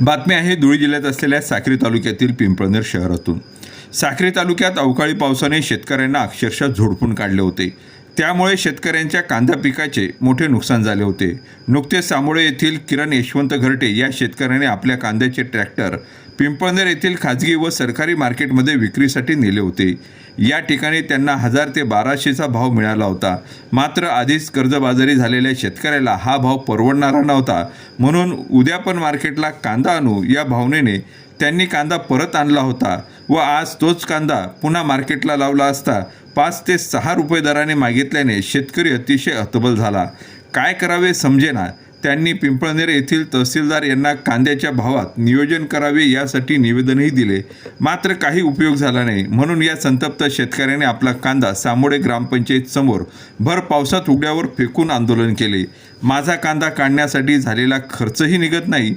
बातमी आहे धुळे जिल्ह्यात असलेल्या साक्री तालुक्यातील पिंपळनेर शहरातून. साक्री तालुक्यात अवकाळी पावसाने शेतकऱ्यांना अक्षरशः झोडपून काढले होते. त्यामुळे शेतकऱ्यांच्या कांदा पिकाचे मोठे नुकसान झाले होते. नुकतेच सामोळे येथील किरण यशवंत घरटे या शेतकऱ्याने आपल्या कांद्याचे ट्रॅक्टर पिंपळनेर येथील खाजगी व सरकारी मार्केटमध्ये विक्रीसाठी नेले होते. या ठिकाणी त्यांना हजार ते बाराशेचा भाव मिळाला होता. मात्र आधीच कर्जबाजारी झालेल्या शेतकऱ्याला हा भाव परवडणारा नव्हता. म्हणून उद्या पण मार्केटला कांदा आणू या भावनेने त्यांनी कांदा परत आणला होता व आज तोच कांदा पुन्हा मार्केटला लावला असता पाच ते सहा रुपये दराने मागितल्याने शेतकरी अतिशय हतबल झाला. काय करावे समजेना. त्यांनी पिंपळनेर येथील तहसीलदार यांना कांद्याच्या भावात नियोजन करावे यासाठी निवेदनही दिले. मात्र काही उपयोग झाला नाही. म्हणून या संतप्त शेतकऱ्याने आपला कांदा सामोडे ग्रामपंचायत समोर भर पावसात उघड्यावर फेकून आंदोलन केले. माझा कांदा काढण्यासाठी झालेला खर्चही निघत नाही.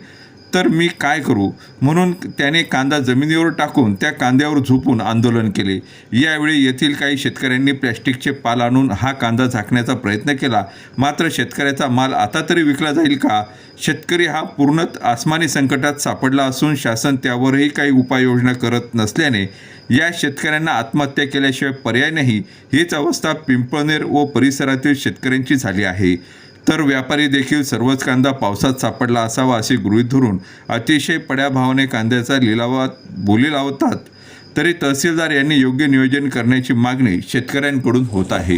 तर मी काय करू? म्हणून त्याने कांदा जमिनीवर टाकून त्या कांद्यावर झोपून आंदोलन केले. यावेळी येथील काही शेतकऱ्यांनी प्लॅस्टिकचे पाल आणून हा कांदा झाकण्याचा प्रयत्न केला. मात्र शेतकऱ्याचा माल आता तरी विकला जाईल का? शेतकरी हा पूर्णत आसमानी संकटात सापडला असून शासन त्यावरही काही उपाययोजना करत नसल्याने या शेतकऱ्यांना आत्महत्या केल्याशिवाय पर्याय नाही. हीच अवस्था पिंपळनेर व परिसरातील शेतकऱ्यांची झाली आहे. तर व्यापारी देखील सर्वच कांदा पावसात सापडला असावा असे गृहीत धरून अतिशय पड्या भावाने कांद्याचा लिलावात बोली लावतात. तरी तहसीलदार यांनी योग्य नियोजन करण्याची मागणी शेतकऱ्यांकडून होत आहे.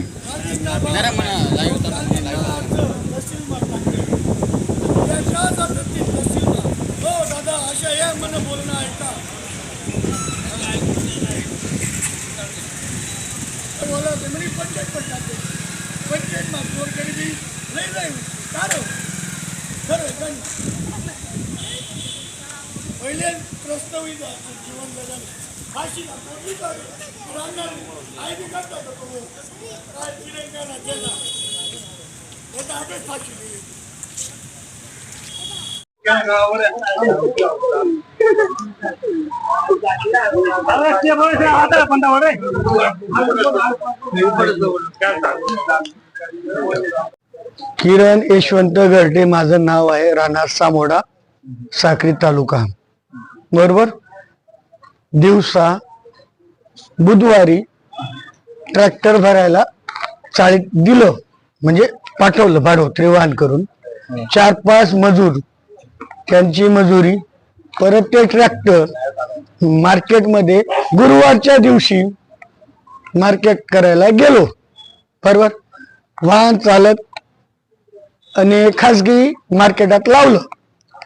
पंचायत पण टाकते पंचायत मागवर कधी लई लई काय खरं पण पहिले प्रस्तावित जीवन जगन फाशी ना कोणी राहणार आई बी करता होता तो काय तिरंगा केला होता आठच फाशी दिली किरण यशवंत गर्डे माझं नाव आहे राहणार सामोडा साक्री तालुका. बरोबर? दिवसा बुधवारी ट्रॅक्टर भरायला चाळीत दिलं म्हणजे पाठवलं भाडोत्री वाहन करून. चार पाच मजूर त्यांची मजुरी परत ते ट्रॅक्टर मार्केटमध्ये गुरुवारच्या दिवशी मार्केट करायला गेलो. बरोबर? वाहन चालत आणि खासगी मार्केटात लावलं.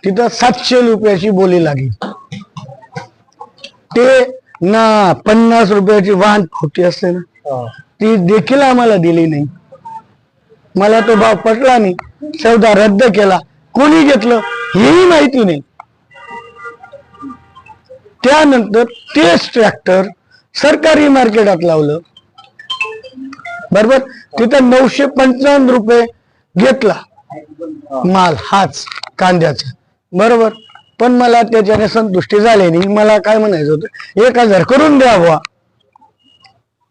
तिथं सातशे रुपयाची बोली लागली. ते ना पन्नास रुपयाची वाहन होती असते ना ती देखील आम्हाला दिली नाही. मला तो भाव पटला नाही. सौदा रद्द केला. कोणी घेतलं हेही माहिती नाही. त्यानंतर तेच ट्रॅक्टर सरकारी मार्केटात लावलं. बरोबर? तिथं नऊशे पंचावन्न रुपये घेतला. माल हाच कांद्याचा. बरोबर? पण मला त्याच्याने संतुष्टी झाली नाही मला काय म्हणायचं होतं? एक हजार करून द्या बुवा.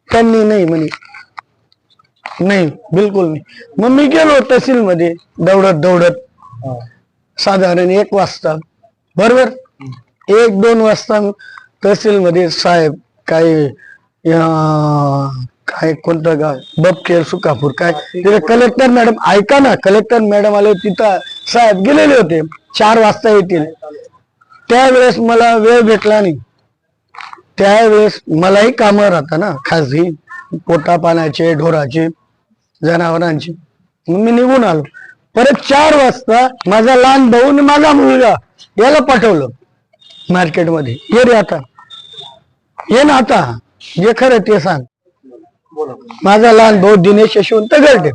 त्यांनी नाही म्हणे. नाही बिलकुल नाही. मग मी गेलो तहसील मध्ये दौडत. दौडत साधारण एक वाजता. बरोबर? एक दोन वाजता तहसील मध्ये साहेब अं, काय कोणतं गाव? बपकेर सुकापूर. काय? तिथे कलेक्टर मॅडम ऐका ना कलेक्टर मॅडम आले तिथं. साहेब गेलेले होते. चार वाजता येतील. त्यावेळेस मला वेळ भेटला नाही. त्यावेळेस मलाही कामं राहता ना खासगी पोटा पाण्याचे ढोराचे जनावरांचे. मी निघून आलो. परत चार वाजता माझा लहान भाऊ आणि माझा मुलगा याला पाठवलं मार्केटमध्ये ये रे आता. ये ना आता. जे खरं ते सांग. माझा लहान भाऊ दिनेश यशवंत गर्डे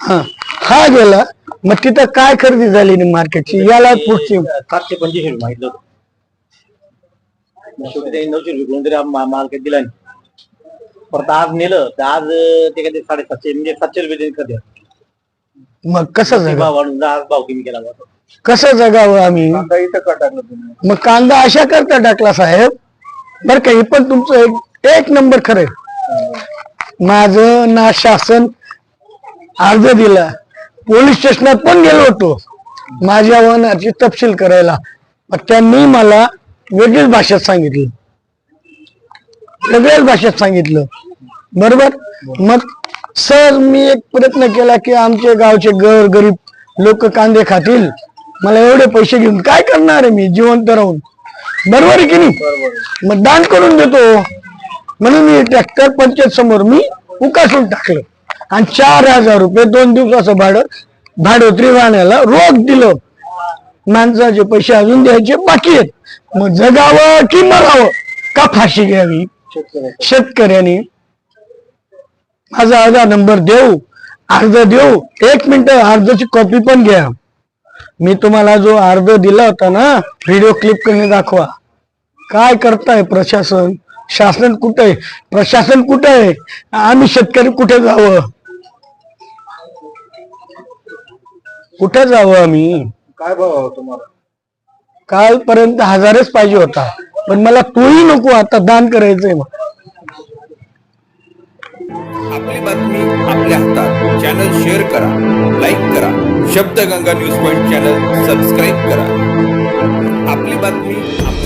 हा हा. गेला. मग तिथं काय खरेदी झाली नाही मार्केटची? याला पुढची. सातशे पंचवीस रुपये मागितलं होतं मग शेवटी त्यांनी नऊशे रुपये कोणतरी आम- मा- माल काही दिला नाही परत आज नेलं. तर आज अं, ते काय साडेसातशे म्हणजे सातशे रुपये केली. मग कसं ते जगा भाव वाढून आज भाव कमी केला जातो कसं जगावं आम्ही? इथं का टाकलं तुम्ही? मग कांदा अशा करता टाकला साहेब. बर का हे पण तुमचं एक एक नंबर खरंय माझं ना शासन अर्ज दिला. पोलीस स्टेशनात पण गेलो होतो. माझ्या वनाची तपशील करायला. त्यांनी मला वेगळीच भाषेत सांगितलं. वेगळ्याच भाषेत सांगितलं. बरोबर? मग सर मी एक प्रयत्न केला की आमचे गावचे गर गरीब लोक कांदे खातील. मला एवढे पैसे घेऊन काय करणार आहे मी? जिवंत राहून. बरोबर आहे की नाही? मग दान करून देतो. म्हणून मी ट्रॅक्टर पंचायत समोर मी उकासून टाकलं. आणि चार हजार रुपये दोन दिवसाचं भाडं भाडोत्री वाहण्याला रोख दिलं. माणसाचे पैसे अजून द्यायचे बाकी आहेत. मग जगावं की मरावं का फाशी घ्यावी? शेतकऱ्यांनी माझा आधार नंबर देऊ अर्ज देऊ. एक मिनिट अर्जाची कॉपी पण घ्या. मी तुम्हाला जो अर्ज दिला होता ना व्हिडिओ क्लिप करणे दाखवा. काय करताय प्रशासन? शासन कुठे आहे? प्रशासन कुठे आहे? आम्ही शेतकरी कुठे जावं? कुठे जावं आम्ही? काय भाव तुम्हाला? कालपर्यंत हजारच पाहिजे होता. पण मला तोही नको आता दान करायचंय मग आपली बातमी आपल्या हातात. चॅनल शेअर करा लाईक करा. Shabdganga news point channel subscribe करा. आपली बातमी आपल्या